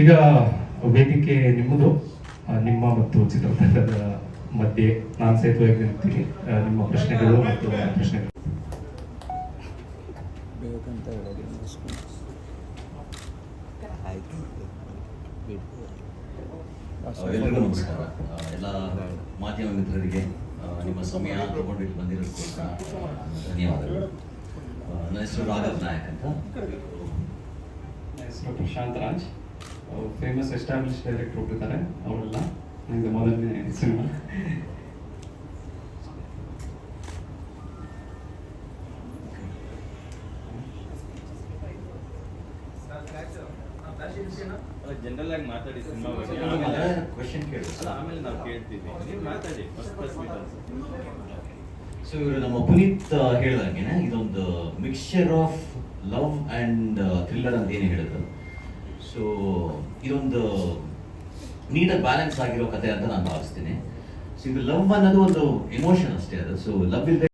ಈಗ ವೇದಿಕೆ ನಿಮ್ಮದು ನಿಮ್ಮ ಮತ್ತು ಚಿತ್ರತಂಡದ ಮಧ್ಯೆ ನಾನು ಸೇತುವೆ ನಿಲ್ತೀನಿ. ನಿಮ್ಮ ಪ್ರಶ್ನೆಗಳು ಮತ್ತು ಪ್ರಶ್ನೆಗಳು. ಎಲ್ಲರಿಗೂ ನಮಸ್ಕಾರ. ಎಲ್ಲ ಮಾಧ್ಯಮ ಮಿತ್ರರಿಗೆ ನಿಮ್ಮ ಸಮಯ ತಗೊಂಡು ಇಲ್ಲಿ ಬಂದಿರೋದಕ್ಕೋಸ್ಕರ ಧನ್ಯವಾದಗಳು. ನನ್ನ ಹೆಸರು ರಾಘವ್ ನಾಯಕ್ ಅಂತ. ಹೆಸರು Prashanth Raj. Famous establish director ಹೋಗಿದ್ದಾರೆ ಅವರೆಲ್ಲ ನನಗೆ ಮೊದಲನೇ ಸಿನಿಮಾ ಜನರಲ್ ಆಗಿ ಮಾತಾಡಿ ಸಿನಿಮಾ ಕ್ವೆಶನ್ ಕೇಳಿ ಆಮೇಲೆ ನಾವು ಕೇಳ್ತೀವಿ. ನೀವು ಮಾತಾಡಿ ಫಸ್ಟ್ ಫಸ್ಟ್ ಸೊ ಇವರು ನಮ್ಮ ಪುನೀತ್ ಹೇಳ್ದಂಗೆನೆ ಇದೊಂದು mixture of love and thriller ಅಂತ ಏನು ಹೇಳಿದ್ರು. ಸೊ ಇದೊಂದು ನೀಟಾಗಿ ಬ್ಯಾಲೆನ್ಸ್ ಆಗಿರೋ ಕತೆ ಅಂತ ನಾನು ಭಾವಿಸ್ತೀನಿ. ಸೊ ಇದು ಲವ್ ಅನ್ನೋದು ಒಂದು ಎಮೋಷನ್ ಅಷ್ಟೇ ಅದು. ಸೊ ಲವ್ ಇಲ್ಲದೆ